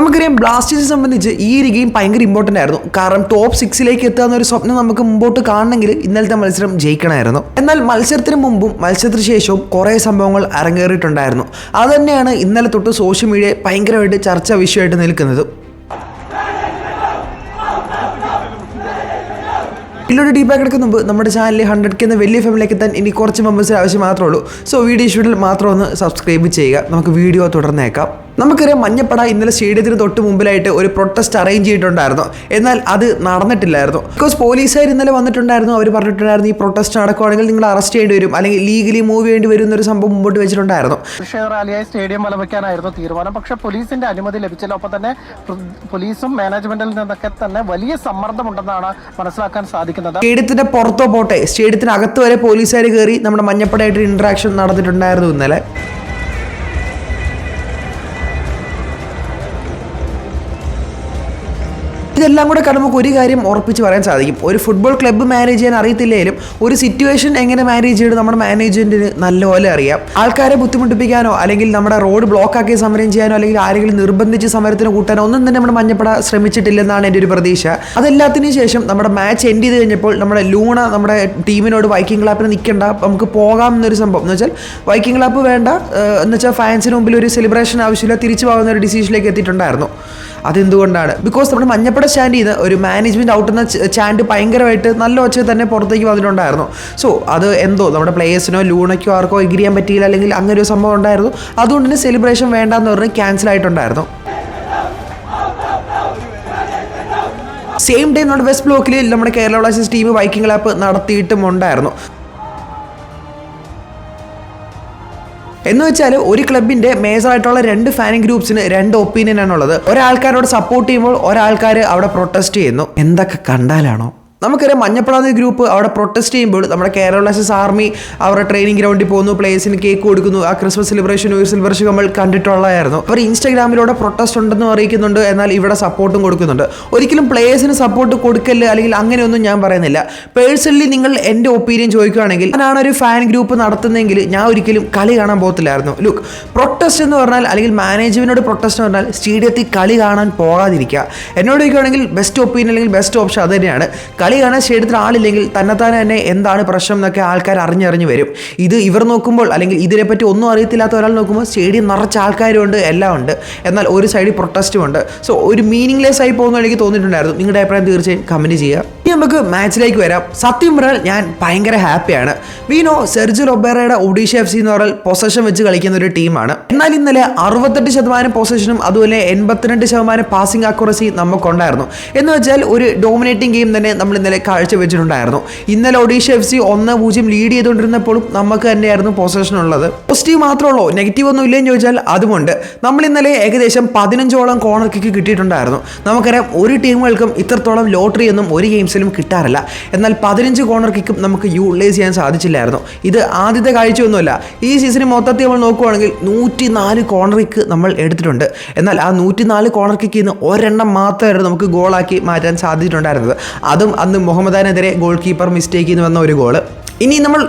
നമുക്കറിയാം ബ്ലാസ്റ്റേഴ്സിനെ സംബന്ധിച്ച് ഈ ഒരു ഗെയിം ഭയങ്കര ഇമ്പോർട്ടന്റ് ആയിരുന്നു. കാരണം ടോപ്പ് സിക്സിലേക്ക് എത്തുക എന്നൊരു സ്വപ്നം നമുക്ക് മുമ്പോട്ട് കാണണമെങ്കിൽ ഇന്നലത്തെ മത്സരം ജയിക്കണമായിരുന്നു. എന്നാൽ മത്സരത്തിന് മുമ്പും മത്സരത്തിന് ശേഷവും കുറേ സംഭവങ്ങൾ അരങ്ങേറിയിട്ടുണ്ടായിരുന്നു. അതുതന്നെയാണ് ഇന്നലെ തൊട്ട് സോഷ്യൽ മീഡിയ ഭയങ്കരമായിട്ട് ചർച്ചാ വിഷയമായിട്ട് നിൽക്കുന്നത്. ഇതിലൊരു ഡീപാക്ക് എടുക്കുന്ന മുമ്പ് നമ്മുടെ ചാനലിൽ ഹൺഡ്രഡ് എന്ന വലിയ ഫാമിലിയിലേക്ക് എത്താൻ ഇനി കുറച്ച് മെമ്പേഴ്സിന് ആവശ്യം മാത്രമേ ഉള്ളൂ. സോ വീഡിയോ ഇഷ്യൂഡിൽ മാത്രം ഒന്ന് സബ്സ്ക്രൈബ് ചെയ്യുക. നമുക്ക് വീഡിയോ തുടർന്നേക്കാം. നമുക്കറിയാം മഞ്ഞപ്പട ഇന്നലെ സ്റ്റേഡിയത്തിന് തൊട്ട് മുമ്പിലായിട്ട് ഒരു പ്രൊട്ടസ്റ്റ് അറേഞ്ച് ചെയ്തിട്ടുണ്ടായിരുന്നു. എന്നാൽ അത് നടന്നിട്ടില്ലായിരുന്നു. ബിക്കോസ് പോലീസുകാർ ഇന്നലെ വന്നിട്ടുണ്ടായിരുന്നു. അവർ പറഞ്ഞിട്ടുണ്ടായിരുന്നു ഈ പ്രൊട്ടസ്റ്റ് നടക്കുവാണെങ്കിൽ നിങ്ങൾ അറസ്റ്റ് ചെയ്യേണ്ടി വരും. അല്ലെങ്കിൽ ലീഗലി മൂവ് ചെയ്യേണ്ടി വരും എന്നൊരു സംഭവം മുമ്പോട്ട് വെച്ചിട്ടുണ്ടായിരുന്നു. പ്രതിഷേധ റാലിയായി സ്റ്റേഡിയം വലവയ്ക്കാനായിരുന്നു തീരുമാനം. പക്ഷെ പോലീസിന്റെ അനുമതി ലഭിച്ചില്ല. ഒപ്പം തന്നെ പോലീസും മാനേജ്മെന്റിൽ നിന്നൊക്കെ തന്നെ വലിയ സമ്മർദ്ദം ഉണ്ടെന്നാണ് മനസ്സിലാക്കാൻ സാധിക്കുന്നത്. സ്റ്റേഡിയത്തിന്റെ പുറത്തോ പോട്ടെ സ്റ്റേഡിയത്തിന് അകത്ത് വരെ പോലീസുകാർ കയറി നമ്മുടെ മഞ്ഞപ്പടയായിട്ട് ഇന്ററാക്ഷൻ നടന്നിട്ടുണ്ടായിരുന്നു ഇന്നലെ. ഇതെല്ലാം കൂടെ നമുക്ക് ഒരു കാര്യം ഉറപ്പിച്ച് പറയാൻ സാധിക്കും. ഒരു ഫുട്ബോൾ ക്ലബ്ബ് മാനേജ് ചെയ്യാൻ അറിയത്തില്ലെങ്കിലും ഒരു സിറ്റുവേഷൻ എങ്ങനെ മാനേജ് ചെയ്ത് നമ്മുടെ മാനേജ്മെന്റിന് നല്ലപോലെ അറിയാം. ആൾക്കാരെ ബുദ്ധിമുട്ടിപ്പിക്കാനോ അല്ലെങ്കിൽ നമ്മുടെ റോഡ് ബ്ലോക്ക് ആക്കി സമരം ചെയ്യാനോ അല്ലെങ്കിൽ ആരെങ്കിലും നിർബന്ധിച്ച് സമരത്തിന് കൂട്ടാനോ ഒന്നും തന്നെ നമ്മുടെ മഞ്ഞപ്പട ശ്രമിച്ചിട്ടില്ലെന്നാണ് എന്റെ ഒരു പ്രതീക്ഷ. അതെല്ലാത്തിനും ശേഷം നമ്മുടെ മാച്ച് എൻഡ് ചെയ്ത് കഴിഞ്ഞപ്പോൾ നമ്മുടെ ലൂണ നമ്മുടെ ടീമിനോട് വൈക്കിംഗ് ക്ലാപ്പിന് നിൽക്കണ്ട. നമുക്ക് പോകാം എന്നൊരു സംഭവം. എന്ന് വെച്ചാൽ വൈക്കിംഗ് ക്ലാപ്പ് വേണ്ട. എന്ന് വെച്ചാൽ ഫാൻസിന് മുമ്പിൽ ഒരു സെലിബ്രേഷൻ ആവശ്യമില്ല. തിരിച്ചു പോകുന്ന ഒരു ഡിസിഷനിലേക്ക് എത്തിയിട്ടുണ്ടായിരുന്നു. അതെന്തുകൊണ്ടാണ്? ബിക്കോസ് നമ്മുടെ മഞ്ഞപ്പട സ്റ്റാൻഡ് ചെയ്ത് ഒരു മാനേജ്മെന്റ് എന്ന ചാൻഡ് ഭയങ്കരമായിട്ട് നല്ല ഒച്ച തന്നെ പുറത്തേക്ക് വന്നിട്ടുണ്ടായിരുന്നു. സോ അത് എന്തോ നമ്മുടെ പ്ലേയേഴ്സിനോ ലൂണയ്ക്കോ ആർക്കോ എഗ്രി ചെയ്യാൻ പറ്റിയില്ല അല്ലെങ്കിൽ അങ്ങനെ ഒരു സംഭവം ഉണ്ടായിരുന്നു. അതുകൊണ്ട് തന്നെ സെലിബ്രേഷൻ വേണ്ടെന്ന് പറഞ്ഞ് ക്യാൻസൽ ആയിട്ടുണ്ടായിരുന്നു. സെയിം ഡേ നമ്മുടെ വെസ്റ്റ് ബ്ലോക്കിൽ നമ്മുടെ Kerala Blasters team viking clap നടത്തിയിട്ടും എന്ന് വെച്ചാൽ ഒരു ക്ലബിന്റെ മേജറായിട്ടുള്ള രണ്ട് ഫാനിങ് ഗ്രൂപ്പ്സിന് രണ്ട് ഒപ്പീനിയൻ ആണുള്ളത്. ഒരാൾക്കാരോട് സപ്പോർട്ട് ചെയ്യുമ്പോൾ ഒരാൾക്കാർ അവിടെ പ്രൊട്ടസ്റ്റ് ചെയ്യുന്നു. എന്തൊക്കെ കണ്ടാലാണോ? നമുക്കറിയാം മഞ്ഞപ്പടാതി ഗ്രൂപ്പ് അവിടെ പ്രൊട്ടസ്റ്റ് ചെയ്യുമ്പോൾ നമ്മുടെ കേരള ബ്ലാസ്റ്റേഴ്സ് ആർമി അവരുടെ ട്രെയിനിങ് ഗ്രൗണ്ടിൽ പോകുന്നു പ്ലേയേഴ്സിന് കേക്ക് കൊടുക്കുന്നു. ആ ക്രിസ്മസ് സെലിബ്രേഷൻ ന്യൂ സെലിബ്രേഷൻ നമ്മൾ കണ്ടിട്ടുള്ളതായിരുന്നു. അവർ ഇൻസ്റ്റാഗ്രാമിലൂടെ പ്രൊട്ടസ്റ്റ് ഉണ്ടെന്ന് അറിയിക്കുന്നുണ്ട് എന്നാൽ ഇവിടെ സപ്പോർട്ടും കൊടുക്കുന്നുണ്ട്. ഒരിക്കലും പ്ലേയേഴ്സിന് സപ്പോർട്ട് കൊടുക്കൽ അല്ലെങ്കിൽ അങ്ങനെയൊന്നും ഞാൻ പറയുന്നില്ല. പേഴ്സണലി നിങ്ങൾ എന്റെ ഒപ്പീനിയൻ ചോദിക്കുകയാണെങ്കിൽ ഞാനാണ് ഒരു ഫാൻ ഗ്രൂപ്പ് നടത്തുന്നതെങ്കിൽ ഞാൻ ഒരിക്കലും കളി കാണാൻ പോകത്തില്ലായിരുന്നു. ലുക്ക് പ്രൊട്ടസ്റ്റ് എന്ന് പറഞ്ഞാൽ അല്ലെങ്കിൽ മാനേജ്മെന്റോട് പ്രൊട്ടസ്റ്റ് എന്ന് പറഞ്ഞാൽ സ്റ്റേഡിയത്തിൽ കളി കാണാൻ പോകാതിരിക്കുക. എന്നോട് ചോദിക്കുകയാണെങ്കിൽ ബെസ്റ്റ് ഒപ്പീനിയൻ അല്ലെങ്കിൽ ബെസ്റ്റ് ഓപ്ഷൻ അത് തന്നെയാണ്. കളി കാണാൻ സ്റ്റേഡിയത്തിൽ ആളില്ലെങ്കിൽ തന്നെത്താനെ തന്നെ എന്താണ് പ്രശ്നം എന്നൊക്കെ ആൾക്കാർ അറിഞ്ഞറിഞ്ഞ് വരും. ഇത് ഇവർ നോക്കുമ്പോൾ അല്ലെങ്കിൽ ഇതിനെപ്പറ്റി ഒന്നും അറിയത്തില്ലാത്ത ഒരാൾ നോക്കുമ്പോൾ സ്റ്റേഡിയം നിറച്ച ആൾക്കാരുണ്ട് എല്ലാം ഉണ്ട്. എന്നാൽ ഒരു സൈഡിൽ പ്രൊട്ടസ്റ്റും ഉണ്ട്. സോ ഒരു മീനിങ്ലെസ് ആയി പോകുന്ന എനിക്ക് തോന്നിയിട്ടുണ്ടായിരുന്നു. നിങ്ങളുടെ അഭിപ്രായം തീർച്ചയായും കമന്റ് ചെയ്യുക. നമുക്ക് മാച്ചിലേക്ക് വരാം. സത്യം പറഞ്ഞാൽ ഞാൻ ഭയങ്കര ഹാപ്പിയാണ് വീനോ സെർജു റൊബേറയുടെ ഒഡീഷ എഫ് സി എന്ന് പറഞ്ഞാൽ പൊസഷൻ വെച്ച് കളിക്കുന്ന ഒരു ടീമാണ് എന്നാൽ ഇന്നലെ അറുപത്തെട്ട് ശതമാനം പൊസഷനും അതുപോലെ എൺപത്തിരണ്ട് ശതമാനം പാസിംഗ് അക്യുറസി നമുക്കുണ്ടായിരുന്നു എന്ന് വെച്ചാൽ ഒരു ഡോമിനേറ്റിംഗ് ഗെയിം തന്നെ നമ്മൾ ഇന്നലെ കാഴ്ചവെച്ചിട്ടുണ്ടായിരുന്നു. ഇന്നലെ ഒഡീഷ എഫ് സി ഒന്ന് പൂജ്യം ലീഡ് ചെയ്തുകൊണ്ടിരുന്നപ്പോഴും നമുക്ക് തന്നെയായിരുന്നു പൊസഷൻ ഉള്ളത്. പോസിറ്റീവ് മാത്രമുള്ളൂ നെഗറ്റീവ് ഒന്നും ഇല്ലെന്ന് ചോദിച്ചാൽ അതുമുണ്ട്. നമ്മൾ ഇന്നലെ ഏകദേശം പതിനഞ്ചോളം കോർണർ കിക്ക് കിട്ടിയിട്ടുണ്ടായിരുന്നു. നമുക്കറിയാം ഒരു ടീമുകൾക്കും ഇത്രത്തോളം ലോട്ടറി ഒന്നും ഒരു ഗെയിംസിലും കിട്ടാറില്ല. എന്നാൽ പതിനഞ്ച് കോർണർ കിക്കും നമുക്ക് യൂട്ടിലൈസ് ചെയ്യാൻ സാധിച്ചില്ലായിരുന്നു. ഇത് ആദ്യത്തെ കാഴ്ചയൊന്നുമല്ല. ഈ സീസണിൽ മൊത്തത്തിൽ നമ്മൾ നോക്കുവാണെങ്കിൽ നൂറ്റി നാല് കോർണർ കിക്ക് നമ്മൾ എടുത്തിട്ടുണ്ട്. എന്നാൽ ആ നൂറ്റി നാല് കോർണർ കിക്കിൽ നിന്ന് ഒരെണ്ണം മാത്രമായിരുന്നു നമുക്ക് ഗോളാക്കി മാറ്റാൻ സാധിച്ചിട്ടുണ്ടായിരുന്നത്. അതും അന്ന് മുഹമ്മദാനെതിരെ ഗോൾ കീപ്പർ മിസ്റ്റേക്ക് ചെയ്യുന്നു വന്ന ഒരു ഗോൾ ഇനി നമ്മൾ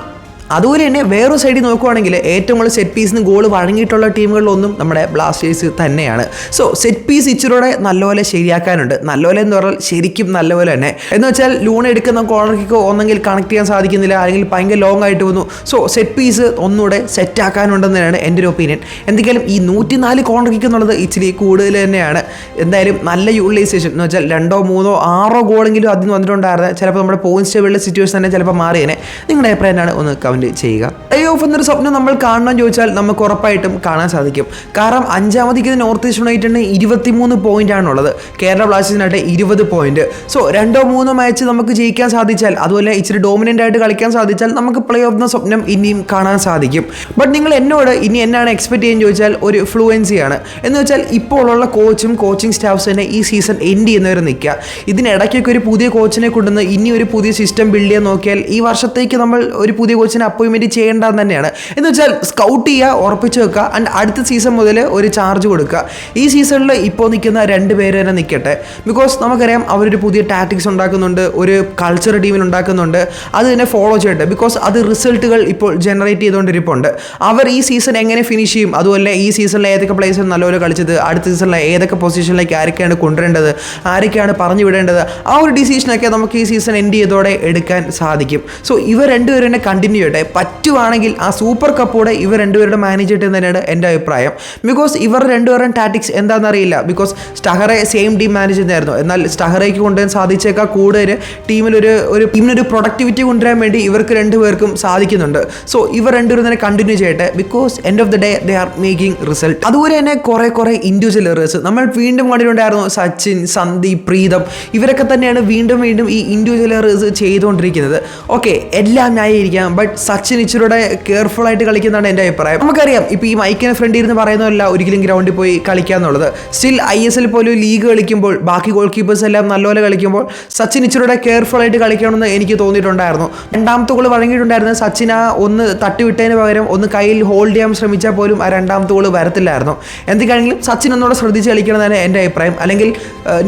അതുപോലെ തന്നെ വേറൊരു സൈഡിൽ നോക്കുവാണെങ്കിൽ ഏറ്റവും കൂടുതൽ സെറ്റ് പീസിന് ഗോൾ വഴങ്ങിയിട്ടുള്ള ടീമുകളിലൊന്നും നമ്മുടെ ബ്ലാസ്റ്റേഴ്സ് തന്നെയാണ്. സോ സെറ്റ് പീസ് ഇച്ചിരൂടെ നല്ലപോലെ ശരിയാക്കാനുണ്ട്. നല്ലപോലെ എന്ന് പറഞ്ഞാൽ ശരിക്കും നല്ലപോലെ തന്നെ. എന്ന് വെച്ചാൽ ലൂൺ എടുക്കുന്ന കോർണർ കിക്ക് ഒന്നെങ്കിൽ കണക്ട് ചെയ്യാൻ സാധിക്കുന്നില്ല അല്ലെങ്കിൽ ഭയങ്കര ലോങ് ആയിട്ട് വന്നു. സോ സെറ്റ് പീസ് ഒന്നുകൂടെ സെറ്റ് ആക്കാനുണ്ടെന്ന് തന്നെയാണ് എന്റെ ഒരു ഒപ്പീനിയൻ എന്തെങ്കിലും ഈ നൂറ്റിനാല് കോർണർ കിക്ക് എന്നുള്ളത് ഇച്ചിരി കൂടുതൽ തന്നെയാണ്. എന്തായാലും നല്ല യൂട്ടിലൈസേഷൻ എന്ന് വെച്ചാൽ രണ്ടോ മൂന്നോ ആറോ ഗോളെങ്കിലും അതിന് വന്നിട്ടുണ്ടായിരുന്നത് ചിലപ്പോൾ നമ്മുടെ പോയിന്റ് ടേബിളിലെ സിറ്റുവേഷൻ തന്നെ ചിലപ്പോൾ മാറിയേനെ. നിങ്ങളുടെ അഭിപ്രായമാണ് ഒന്ന് കമന്റ് ചെയ്യുക. ഐ ഓഫ് എന്നൊരു സ്വപ്നം നമ്മൾ കാണണം ചോദിച്ചാൽ നമുക്ക് ഉറപ്പായിട്ടും കാണാൻ സാധിക്കും. കാരണം അഞ്ചാമതിക്ക് നോർത്ത് ഈസ്റ്റ് യുണൈറ്റഡിന് ഇരുപത്തിമൂന്ന് പോയിന്റ് ആണുള്ളത്. കേരള ബ്ലാസ്റ്റേഴ്സിനായിട്ട് ഇരുപത് പോയിന്റ് സോ രണ്ടോ മൂന്നോ മാച്ച് നമുക്ക് ജയിക്കാൻ സാധിച്ചാൽ അതുപോലെ ഇച്ചിരി ഡോമിനന്റ് ആയിട്ട് കളിക്കാൻ സാധിച്ചാൽ നമുക്ക് പ്ലേ ഓഫ് എന്ന സ്വപ്നം ഇനിയും കാണാൻ സാധിക്കും. ബട്ട് നിങ്ങൾ എന്നോട് ഇനി എന്നാണ് എക്സ്പെക്ട് ചെയ്യാൻ ചോദിച്ചാൽ ഒരു ഫ്ലുവൻസിയാണ് എന്ന് വെച്ചാൽ ഇപ്പോൾ ഉള്ള കോച്ചും കോച്ചിങ് സ്റ്റാഫ്സ് തന്നെ ഈ സീസൺ എൻഡ് ചെയ്യുന്നവർ നിൽക്കുക. ഇതിനിടയ്ക്കൊക്കെ ഒരു പുതിയ കോച്ചിനെ കൊണ്ടുവന്ന് ഇനി ഒരു പുതിയ സിസ്റ്റം ബിൽഡ് ചെയ്യാൻ നോക്കിയാൽ ഈ വർഷത്തേക്ക് നമ്മൾ ഒരു പുതിയ കോച്ചിനെ അപ്പോയിൻമെന്റ് ചെയ്യേണ്ടതെന്ന് തന്നെയാണ്. എന്ന് വെച്ചാൽ സ്കൗട്ട് ചെയ്യുക ഉറപ്പിച്ച് വെക്കുക ആൻഡ് അടുത്ത സീസൺ മുതൽ ഒരു ചാർജ് കൊടുക്കുക ഈ സീസണിൽ ഇപ്പോൾ നിൽക്കുന്ന രണ്ട് പേര് തന്നെ നിൽക്കട്ടെ ബിക്കോസ് നമുക്കറിയാം അവരൊരു പുതിയ ടാറ്റിക്സ് ഉണ്ടാക്കുന്നുണ്ട് ഒരു കൾച്ചർ ടീമിൽ ഉണ്ടാക്കുന്നുണ്ട് അത് തന്നെ ഫോളോ ചെയ്യട്ടെ. ബിക്കോസ് അത് റിസൾട്ടുകൾ ഇപ്പോൾ ജനറേറ്റ് ചെയ്തുകൊണ്ടിരിപ്പുണ്ട്. അവർ ഈ സീസൺ എങ്ങനെ ഫിനിഷ് ചെയ്യും? അതുപോലെ ഈ സീസണിൽ ഏതൊക്കെ പ്ലേസ് നല്ലപോലെ കളിച്ചത്? അടുത്ത സീസണിൽ ഏതൊക്കെ പൊസിഷനിലേക്ക് ആരൊക്കെയാണ് കൊണ്ടുവരേണ്ടത്? ആരൊക്കെയാണ് പറഞ്ഞു വിടേണ്ടത്? ആ ഒരു ഡിസിഷനൊക്കെ നമുക്ക് ഈ സീസൺ എൻഡ് ചെയ്തോടെ എടുക്കാൻ സാധിക്കും. സോ ഇവ രണ്ടുപേരും തന്നെ കണ്ടിന്യൂ ചെയ്യട്ടെ. പറ്റുവാണെങ്കിൽ ആ സൂപ്പർ കപ്പോടെ ഇവർ രണ്ടുപേരുടെ മാനേജ് ചെയ്യട്ടെ എന്ന് തന്നെയാണ് എന്റെ അഭിപ്രായം. ബിക്കോസ് ഇവർ രണ്ടുപേരും ടാറ്റിക്സ് എന്താണെന്ന് അറിയില്ല. Because Stahre same team manage ചെയ്യുന്നതായിരുന്നു. എന്നാൽ സ്റ്റഹറേക്ക് കൊണ്ടുവരാൻ സാധിച്ചേക്കാൾ കൂടുതൽ ടീമിലൊരു ഒരു ടീമിനൊരു പ്രൊഡക്ടിവിറ്റി കൊണ്ടുവരാൻ വേണ്ടി ഇവർക്ക് രണ്ടുപേർക്കും സാധിക്കുന്നുണ്ട്. സോ ഇവർ രണ്ടുപേരും തന്നെ കണ്ടിന്യൂ ചെയ്യട്ടെ. Because end of the day they are making result അതുപോലെ തന്നെ കുറേ കുറേ ഇൻഡിവിജ്വൽ എറേഴ്സ് നമ്മൾ വീണ്ടും കണ്ടിട്ടുണ്ടായിരുന്നു സച്ചിൻ സന്ദീപ് പ്രീതം. ഇവരൊക്കെ തന്നെയാണ് വീണ്ടും വീണ്ടും ഈ ഇൻഡിവിജ്വൽ എറേഴ്സ് ചെയ്തുകൊണ്ടിരിക്കുന്നത്. ഓക്കെ എല്ലാം ന്യായീകരിക്കാം. ബട്ട് സച്ചിൻ ഇച്ചിരൂടെ കെയർഫുൾ ആയിട്ട് കളിക്കുന്നതാണ് എന്റെ അഭിപ്രായം. നമുക്കറിയാം ഇപ്പോൾ ഈ മൈക്കിനെ ഫ്രണ്ട് ഇരുന്ന് പറയുന്നതല്ല ഒരിക്കലും ഗ്രൗണ്ടിൽ പോയി കളിക്കുക എന്നുള്ളത്. സ്റ്റിൽ ഐ എസ് എൽ പോലും ലീഗ് കളിക്കുമ്പോൾ ബാക്കി ഗോൾ കീപ്പേഴ്സ് എല്ലാം നല്ലപോലെ കളിക്കുമ്പോൾ സച്ചിൻ ഇച്ചിരൂടെ കെയർഫുൾ ആയിട്ട് കളിക്കണമെന്ന് എനിക്ക് തോന്നിയിട്ടുണ്ടായിരുന്നു. രണ്ടാമത്തെ ഗോൾ വഴങ്ങിയിട്ടുണ്ടായിരുന്നു സച്ചിൻ ആ ഒന്ന് തട്ടിവിട്ടതിന് പകരം ഒന്ന് കയ്യിൽ ഹോൾഡ് ചെയ്യാൻ ശ്രമിച്ചാൽ പോലും ആ രണ്ടാമത്തെ ഗോൾ വരത്തില്ലായിരുന്നു. എന്തൊക്കെയാണെങ്കിലും സച്ചിൻ ഒന്നുകൂടെ ശ്രദ്ധിച്ച് കളിക്കണമെന്നാണ് എന്റെ അഭിപ്രായം. അല്ലെങ്കിൽ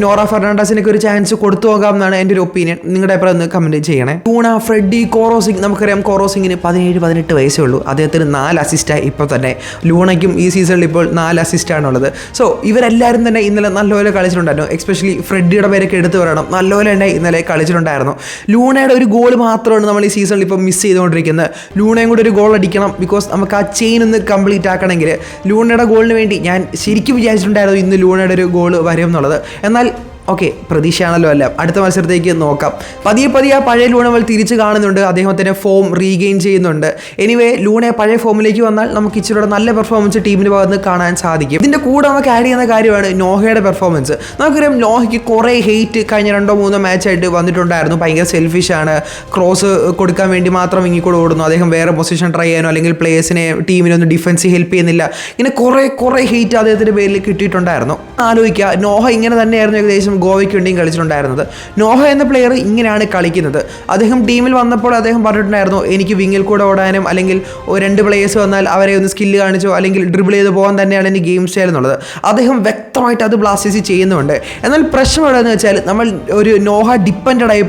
നോറ ഫെർണാണ്ടസിനൊക്കെ ഒരു ചാൻസ് കൊടുത്തു പോകാം എന്നാണ് എന്റെ ഒരു ഒപ്പീനിയൻ നിങ്ങളുടെ അഭിപ്രായം ഒന്ന് കമന്റ് ചെയ്യണേ. ടൂണ ഫ്രെഡി കോറോസിങ് നമുക്കറിയാം കോറോ സിംഗിന് പതിനേഴ് പതിനെട്ട് വയസ്സേ ഉള്ളൂ. അദ്ദേഹത്തിന് നാല് അസിസ്റ്റായി ഇപ്പോൾ തന്നെ. ലൂണയ്ക്കും ഈ സീസണിൽ ഇപ്പോൾ നാല് അസിസ്റ്റാണുള്ളത് സോ ഇവരെല്ലാവരും തന്നെ ഇന്നലെ നല്ലപോലെ കളിച്ചിട്ടുണ്ടായിരുന്നു. എക്സ്പെഷ്യലി ഫ്രെഡിയുടെ പേരൊക്കെ എടുത്തു പറയണം. നല്ലപോലെ തന്നെ ഇന്നലെ കളിച്ചിട്ടുണ്ടായിരുന്നു. ലൂണയുടെ ഒരു ഗോൾ മാത്രമാണ് നമ്മൾ ഈ സീസണിൽ ഇപ്പോൾ മിസ് ചെയ്തുകൊണ്ടിരിക്കുന്നത്. ലൂണയും കൂടി ഒരു ഗോൾ അടിക്കണം ബിക്കോസ് നമുക്ക് ആ ചെയിൻ ഒന്ന് കംപ്ലീറ്റ് ആക്കണമെങ്കിൽ ലൂണയുടെ ഗോളിന് വേണ്ടി ഞാൻ ശരിക്കും വിചാരിച്ചിട്ടുണ്ടായിരുന്നു ഇന്ന് ലൂണയുടെ ഒരു ഗോൾ വരും എന്നുള്ളത്. എന്നാൽ ഓക്കെ പ്രതീക്ഷയാണല്ലോ അല്ല അടുത്ത മത്സരത്തേക്ക് നോക്കാം. പതിയെ പതിയെ ആ പഴയ ലൂണവൽ തിരിച്ച് കാണുന്നുണ്ട്. അദ്ദേഹത്തിന്റെ ഫോം റീഗെയിൻ ചെയ്യുന്നുണ്ട്. എനിവേ ലൂണെ പഴയ ഫോമിലേക്ക് വന്നാൽ നമുക്ക് ഇച്ചിരി നല്ല പെർഫോമൻസ് ടീമിന്റെ ഭാഗത്ത് കാണാൻ സാധിക്കും. ഇതിന്റെ കൂടെ നമുക്ക് ആഡ് ചെയ്യുന്ന കാര്യമാണ് നോഹയുടെ പെർഫോമൻസ് നമുക്കറിയാം നോഹയ്ക്ക് കുറേ ഹെയ്റ്റ് കഴിഞ്ഞ രണ്ടോ മൂന്നോ മാച്ചായിട്ട് വന്നിട്ടുണ്ടായിരുന്നു. ഭയങ്കര സെൽഫിഷ് ആണ്. ക്രോസ് കൊടുക്കാൻ വേണ്ടി മാത്രം ഇങ്ങിക്കൂടെ ഓടുന്നു. അദ്ദേഹം വേറെ പൊസിഷൻ ട്രൈ ചെയ്യാനോ അല്ലെങ്കിൽ പ്ലേയേഴ്സിനെ ടീമിനൊന്നും ഡിഫൻസ് ഹെൽപ്പ് ചെയ്യുന്നില്ല. ഇങ്ങനെ കുറേ കുറേ ഹെയ്റ്റ് അദ്ദേഹത്തിന്റെ പേരിൽ കിട്ടിയിട്ടുണ്ടായിരുന്നു. ആലോചിക്കുക നോഹ ഇങ്ങനെ തന്നെയായിരുന്നു ഏകദേശം ഗോവയ്ക്ക് വേണ്ടിയും കളിച്ചിട്ടുണ്ടായിരുന്നത്. നോഹ എന്ന പ്ലെയർ ഇങ്ങനെയാണ് കളിക്കുന്നത്. അദ്ദേഹം ടീമിൽ വന്നപ്പോൾ അദ്ദേഹം പറഞ്ഞിട്ടുണ്ടായിരുന്നു എനിക്ക് വിങ്ങിൽ കൂടെ ഓടാനും അല്ലെങ്കിൽ രണ്ട് പ്ലേയേഴ്സ് വന്നാൽ അവരെ ഒന്ന് സ്കില്ല് കാണിച്ചോ അല്ലെങ്കിൽ ഡ്രിബിൾ ചെയ്ത് പോകാൻ തന്നെയാണ് എനിക്ക് ഗെയിം സ്റ്റൈൽ എന്നുള്ളത്. അദ്ദേഹം വ്യക്തമായിട്ട് അത് ബ്ലാസ്റ്റേഴ്സ് ചെയ്യുന്നുണ്ട്. എന്നാൽ പ്രശ്നം എവിടെയെന്ന് വെച്ചാൽ നമ്മൾ ഒരു നോഹ ഡിപ്പെൻഡ് ആയി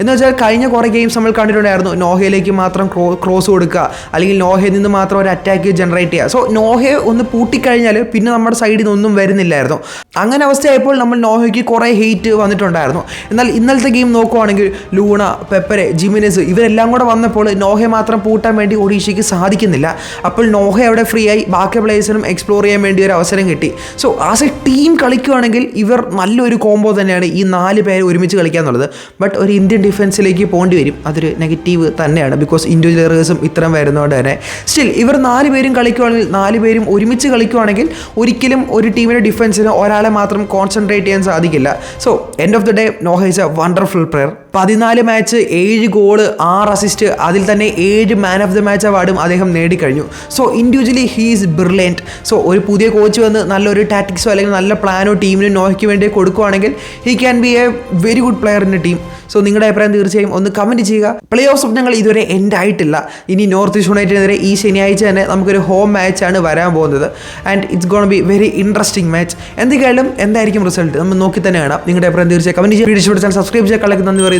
എന്ന് വെച്ചാൽ കഴിഞ്ഞ കുറേ ഗെയിംസ് നമ്മൾ കണ്ടിട്ടുണ്ടായിരുന്നു നോഹയിലേക്ക് മാത്രം ക്രോ ക്രോസ് കൊടുക്കുക അല്ലെങ്കിൽ നോഹയിൽ നിന്ന് മാത്രം ഒരു അറ്റാക്ക് ജനറേറ്റ് ചെയ്യുക. സോ നോഹയെ ഒന്ന് പൂട്ടിക്കഴിഞ്ഞാൽ പിന്നെ നമ്മുടെ സൈഡിൽ നിന്ന് ഒന്നും വരുന്നില്ലായിരുന്നു. അങ്ങനെ അവസ്ഥയായപ്പോൾ നമ്മൾ നോഹയ്ക്ക് കുറേ ഹെയ്റ്റ് വന്നിട്ടുണ്ടായിരുന്നു. എന്നാൽ ഇന്നലത്തെ ഗെയിം നോക്കുവാണെങ്കിൽ ലൂണ പെപ്പരെ ജിമിനസ് ഇവരെല്ലാം കൂടെ വന്നപ്പോൾ നോഹയെ മാത്രം പൂട്ടാൻ വേണ്ടി ഒഡീഷയ്ക്ക് സാധിക്കുന്നില്ല. അപ്പോൾ നോഹ അവിടെ ഫ്രീ ആയി ബാക്കി പ്ലേയേഴ്സിനും എക്സ്പ്ലോർ ചെയ്യാൻ വേണ്ടി ഒരു അവസരം കിട്ടി. സോ ആസ് എ ടീം കളിക്കുകയാണെങ്കിൽ ഇവർ നല്ലൊരു കോംബോ തന്നെയാണ് ഈ നാല് പേര് ഒരുമിച്ച് കളിക്കുക എന്നുള്ളത് ബട്ട് ഒരു ഇന്ത്യൻ ഡിഫൻസിലേക്ക് പോകേണ്ടി വരും. അതൊരു നെഗറ്റീവ് തന്നെയാണ് ബിക്കോസ് ഇൻഡിവിജ്വലേഴ്സും ഇത്രയും വരുന്നതുകൊണ്ട് തന്നെ. സ്റ്റിൽ ഇവർ നാല് പേരും കളിക്കുകയാണെങ്കിൽ നാല് പേരും ഒരുമിച്ച് കളിക്കുകയാണെങ്കിൽ ഒരിക്കലും ഒരു ടീമിന്റെ ഡിഫൻസിന് ഒരാളെ മാത്രം കോൺസെൻട്രേറ്റ് ചെയ്യാൻ സാധിക്കില്ല. So end of the day Noah is a wonderful player പതിനാല് മാച്ച് ഏഴ് ഗോൾ ആറ് അസിസ്റ്റ് അതിൽ തന്നെ ഏഴ് മാൻ ഓഫ് ദി മാച്ച് അവാർഡും അദ്ദേഹം നേടിക്കഴിഞ്ഞു. So individually he's brilliant so ഒരു പുതിയ കോച്ച് വന്ന് നല്ലൊരു ടാറ്റിക്സോ അല്ലെങ്കിൽ നല്ല പ്ലാനോ ടീമിന് നോഹയ്ക്ക് വേണ്ടി കൊടുക്കുകയാണെങ്കിൽ he can be a very good player in a team so നിങ്ങളുടെ അഭിപ്രായം തീർച്ചയായും ഒന്ന് കമന്റ് ചെയ്യുക. പ്ലേ ഓഫ് സ്വപ്നങ്ങൾ ഇതുവരെ എൻഡ് ആയിട്ടില്ല. ഇനി നോർത്ത് ഈസ്റ്റ് യുണൈറ്റഡിനെതിരെ ഈ ശനിയാഴ്ച തന്നെ നമുക്കൊരു ഹോം മാച്ചാണ് വരാൻ പോകുന്നത്. And it's gonna be very interesting match എന്തൊക്കെയായാലും എന്തായിരിക്കും റിസൾട്ട് നമ്മൾ നോക്കി തന്നെ കാണാം. നിങ്ങളുടെ അഭിപ്രായം തീർച്ചയായും കമന്റ് ചെയ്യുക. വീഡിയോ സബ്സ്ക്രൈബ് ചെയ്യാൻ കളക്ട് നന്ദി പറയുന്നു.